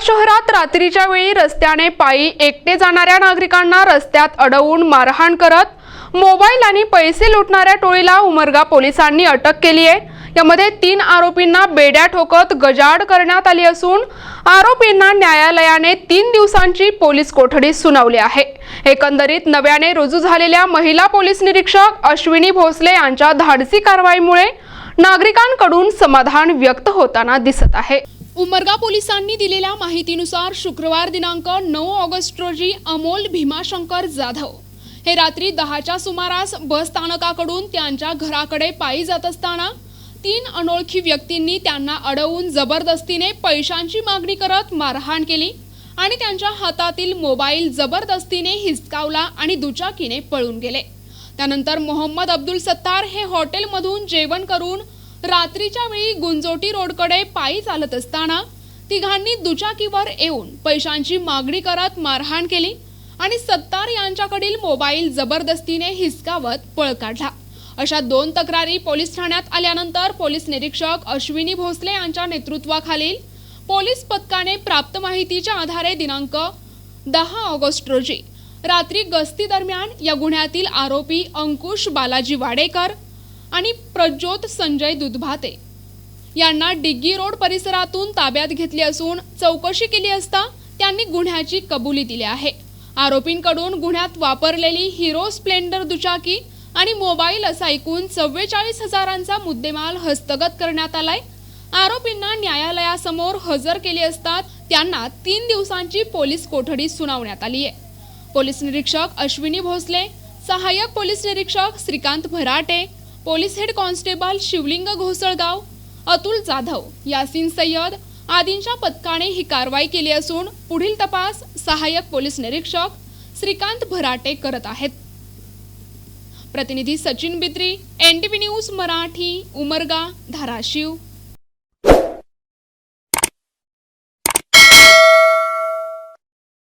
शहरात रात्रीच्या वेळी रस्त्याने पायी एकटे जाणाऱ्या नागरिकांना रस्त्यात अडवून मारहाण करत मोबाईल आणि पैसे लुटणाऱ्या टोळीला उमरगा पोलिसांनी अटक केली आहे. यामध्ये तीन आरोपींना बेड्या ठोकत गजाड करण्यात आली असून आरोपींना न्यायालयाने तीन दिवसांची पोलीस कोठडी सुनावली आहे. एकंदरीत नव्याने रुजू झालेल्या महिला पोलीस निरीक्षक अश्विनी भोसले यांच्या धाडसी कारवाईमुळे नागरिकांकडून समाधान व्यक्त होताना दिसत आहे. उमरगा पोलिसांनी दिलेल्या माहितीनुसार शुक्रवार दिनांक नऊ ऑगस्ट रोजी अमोल भीमाशंकर जाधव हे रात्री दहाच्या सुमारास बस स्थानकाकडून त्यांच्या घराकडे पायी जात असताना तीन अनोळखी व्यक्तींनी त्यांना अडवून जबरदस्तीने पैशांची मागणी करत मारहाण केली आणि त्यांच्या हातातील मोबाईल जबरदस्तीने हिसकावला आणि दुचाकीने पळून गेले. त्यानंतर मोहम्मद अब्दुल सत्तार हे हॉटेलमधून जेवण करून रात्रीच्या वेळी गुंजोटी रोडकडे पायी चालत असताना तिघांनी दुचाकीवर येऊन पैशांची मागणी करत मारहाण केली आणि सत्तार यांच्याकडील मोबाईल जबरदस्तीने हिसकावत पळ काढला. अशा दोन तक्रारी पोलीस ठाण्यात आल्यानंतर पोलीस निरीक्षक अश्विनी भोसले यांच्या नेतृत्वाखालील पोलीस पथकाने प्राप्त माहितीच्या आधारे दिनांक दहा ऑगस्ट रोजी रात्री गस्ती दरम्यान या गुन्ह्यातील आरोपी अंकुश बालाजी वाडेकर आणि प्रज्योत संजय दुधभाते यांना डिग्गी रोड परिसरातून ताब्यात घेतले असून चौकशी केली असता त्यांनी गुन्ह्याची कबुली दिली आहे. आरोपींकडून गुन्ह्यात वापरलेली हिरो स्प्लेंडर दुचाकी आणि मोबाईल असा एकूण चव्वेचाळीस हजारांचा मुद्देमाल हस्तगत करण्यात आलाय. आरोपींना न्यायालयासमोर हजर केले असता त्यांना तीन दिवसांची पोलीस कोठडी सुनावण्यात आली आहे. पोलीस निरीक्षक अश्विनी भोसले सहाय्यक पोलीस निरीक्षक Shrikant Bharate police head constable Shivling Ghosalgaon Atul Jadhav Yasin Sayyad आदींच्या पथकाने ही कारवाई केली असून पुढील तपास सहाय्यक पोलीस निरीक्षक श्रीकांत भराटे करत आहेत. प्रतिनिधी सचिन बिद्री एन न्यूज मराठी उमरगा धाराशिव.